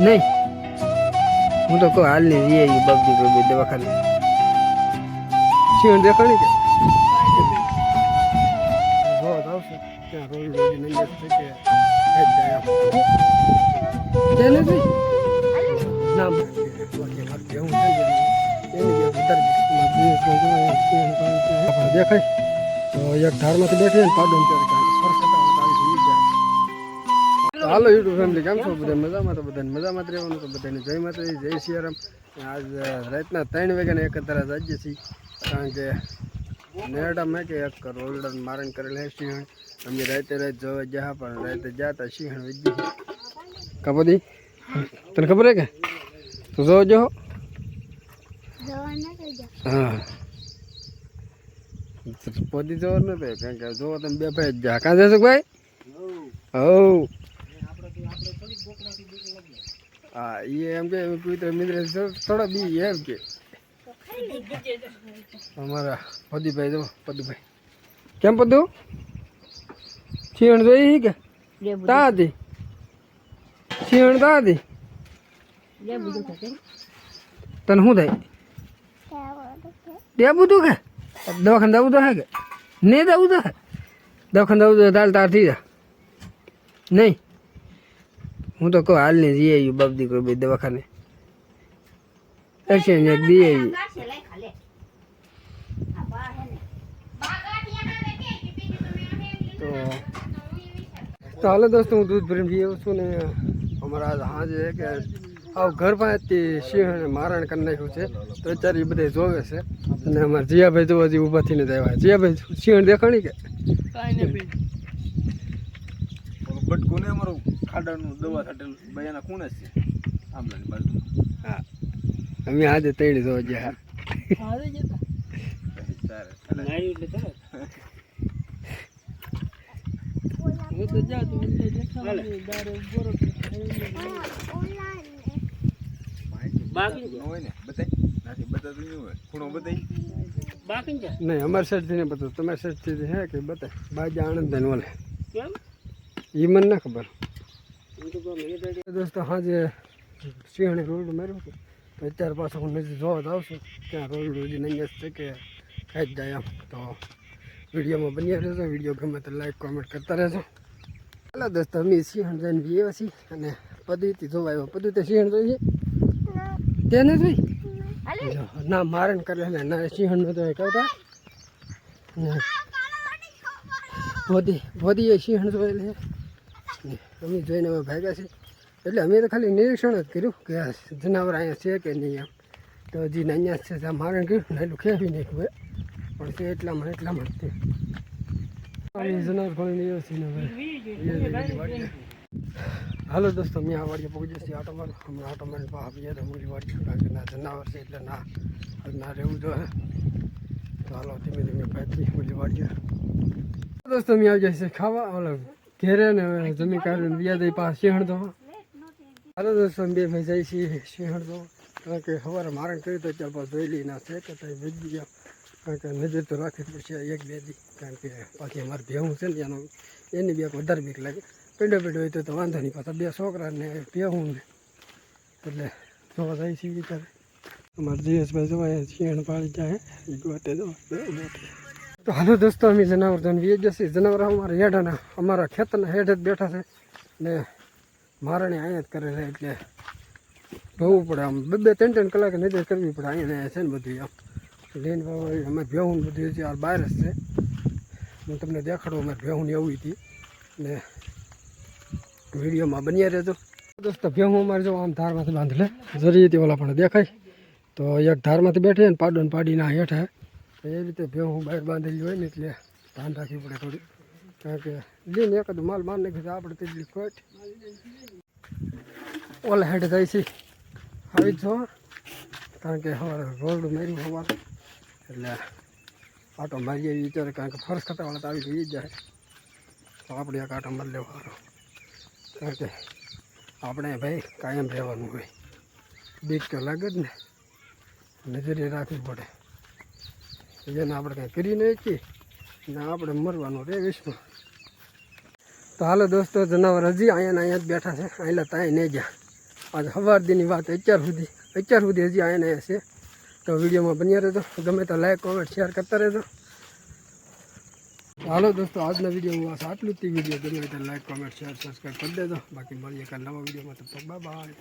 નહીં હું તો કહું હાલ ની વીએ બાપજી કોઈ દવાખાને સિંહ દેખાણી કે જોવા આવશે ત્યાં રોજ રોજ નંબર છે કે આજ જાય આમ. ત્યાં નથી ના બાકી મારે કેવું છે કે એની જે વધારે મારે દિવસ જોવાય સિંહ પણ છે. આપણે દેખાય તો એક ધારમાંથી બેઠી ને પાડો ને ત્યારે હાલો યુટ્યુબ ફેમિલી કેમ છો બધા? મજામાં તો બધાને મજામાં જ રહેવાનું તો બધાને જય માતાજી જય સિયારામ. આજ રાતના ત્રણ વાગ્યાને એક જ જાઈએ છીએ. કારણ કે નેરડા મેં કે એક રોલડર મારણ કરેલા હે સિંહણ. અમે રાતે રાત જોવા ગયા પણ રાતે ગયા હતા સિંહણ વજી કબડ્ડી તને ખબર હે કે? તું જોવા જો હા? પોદી જોવા ન થાય કારણ કે જોવા તમે બે ભાઈ જા કાં જશો ભાઈ? હવ હા એ એમ કે પવિત્ર મિત્ર થોડા બી એમ કે અમારા પદુભાઈ જો પદુભાઈ કેમ પદુ છીણ જોઈ કે તા હતી છીણ તા હતી તને શું થાય બે બધું કે દવાખાને જવું તો હે કે નહીં જવું તો હે દવાખાને જવું તો તાલ તાર થઈ જા નહીં હું તો કહું હાલ ને જઈ આવ્યું બાપ દીકરો બે દવાખાને. એક્સચેન્જ એક દઈ આવી તો તો હાલો દોસ્તો હું દૂધ ભરીને જઈ આવું છું ને અમારા આજ છે કે આવ ઘર પાસેથી સિંહને મારણ કરી નાખ્યું છે. તો અત્યારે એ બધા જોવે છે. અને અમારા જીયાભાઈ જોવા હજી ઊભા થઈને જ આવ્યા જીયાભાઈ સિંહ દેખાણી કે? બટ કોને અમારું. ખાડાનું દવા છાટેલું ભાઈ એના ખૂણે જ છે. આમલાની બાજુ હા. અમે આજે તૈડી જોવા ગયા હું. બાકી હોય ને બતાય નાથી નહીં હોય. ખૂણો બતાય નહીં અમારી સાઈડથી નહીં બતાવું તમારી હે કે બતાય બાજા આણંદ ને ઓલે એ મને ના ખબર. દોસ્તો હાજે સિંહણે રોડ માર્યો હતું. તો અત્યારે પાછો હું નજીક જોવા જ આવશું ત્યાં રોડ હજી નહીં છે કે ખાઈ જ જાય આમ તો વિડીયોમાં બન્યા રહેશો વીડિયો ગમે તો લાઈક કોમેન્ટ કરતા રહેશો હાલો દોસ્તો અમે સિંહણ જઈને બી છીએ અને પદ્ધતિ જોવા આવ્યો. પદ્ધતિ સિંહણ જોઈએ? તેને જોઈ? ના મારણ કરે ને ના સિંહણનું તો કહેતા ભોદી એ સિંહણ જોયેલ છે. અમે જોઈને અમે ભાગ્યા છીએ. એટલે અમે તો ખાલી નિરીક્ષણ જ કર્યું કે આ જનાવર અહીંયા છે કે નહીં એમ. તો હજી અહીંયા છે ત્યાં મારણ કર્યું ને એટલું ખેવી ખબર પણ તે એટલામાં એટલામાં જ તે જનાવર ઘણી વ્યવસ્થિત છે હાલો દોસ્તો મેં આ વાડીએ પહોંચી જશે આટો મારો હમણાં આટો મારી પાસે આપીએ તો મૂલી વાડી કારણ કે ના જનાવર છે એટલે ના ના રહેવું જોઈએ. તો હાલો, ધીમે ધીમે પાછી મૂલી વાડીએ. દોસ્તો મેં આવી જશે ખાવા, ઓલો ઘેરે ને જમી કાઢીને વ્યાજ પાસે સિંહણ દો હાલો દોસ્તો બે ભાઈ જાય છીએ સિંહણ દો કારણ કે સવારે મારણ કર્યું તો ત્યાં પાસે જોઈ ના છે કે ત્યાં વેચી ગયા. કારણ કે નજર તો રાખવી પડશે એક બે દી. કારણ કે પાછી અમારે ભેહું છે ને એનો એની બે વધારે બીક લાગે. પેડો પેડો હોય તો તો વાંધો નહીં, પાછા બે છોકરાને ભેહું ને. એટલે જોવા જાય છે વિચારે અમારે જીએસભાઈ જવાય સિંહણ પાડી જાય એ ગોટે જો બે ગોટે તો હાલો દોસ્તો, અમે જનાવર ધન વીએ જશે જનાવર અમારા હેઠાના અમારા ખેતરના હેઠ જ બેઠા છે ને મારણી અહીંયા જ કરે છે, એટલે જોવું પડે આમ. બે બે ત્રણ ત્રણ કલાક નજર કરવી પડે, અહીંયા છે ને બધું આમ લઈને અમે ભેહું બધું હજી આ બહાર જ છે. હું તમને દેખાડું અમે ભેહું એવું હતી. ને વિડીયોમાં બન્યા રહેજો. દોસ્તો, ભેહું અમારે જો આમ ધારમાંથી બાંધી લે જરૂરી હતી ઓલા પણ દેખાય. તો એક ધારમાંથી બેઠી ને પાડો ને પાડીને આ એ રીતે ભેહું બહાર બાંધેલી હોય ને એટલે ધ્યાન રાખવી પડે થોડી. કારણ કે લઈને એકાદ માલ માર નાખી આપણે તેટલી ખોટ. ઓલા હેડ જાય છે. આવી જ કારણ કે હવે રોડ માર્યું હોવાનું એટલે આટો મારી આવી વિચારે, કારણ કે ફરસ ખતાવાળા તો આવી જઈ જ જાય. તો આપણે એક આટો મારી લેવો કારણ કે આપણે ભાઈ કાયમ રહેવાનું હોય. બીક તો લાગે જ ને. નજરે રાખવી પડે. જેને આપણે કાંઈ કરી નહીં છીએ ને આપણે મરવાનું રે વિશ્વમાં. તો હાલો દોસ્તો, જનાવર હજી અહીંયા અહીંયા જ બેઠા છે. અહીંયા ત્યાં નહીં ગયા આજે સવાર દીની વાત અત્યાર સુધી. અત્યાર સુધી હજી અહીંયા અહીંયા છે. તો વિડીયોમાં બન્યા રહેજો. ગમે તો લાઈક કોમેન્ટ શેર કરતા રહેજો. હાલો દોસ્તો, આજના વીડિયો બસ આટલું જ. વીડિયો ગમે તો લાઈક કોમેન્ટ શેર સબસ્ક્રાઈબ કરી દેજો. બાકી મળીએ કાલે નવા વિડીયોમાં. તો બાય બાય